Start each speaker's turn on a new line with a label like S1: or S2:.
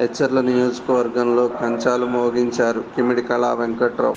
S1: హెచ్చర్ల నియోజకవర్గంలో కంచాలు మోగించారు. కిమిడి కళా వెంకట్రావు.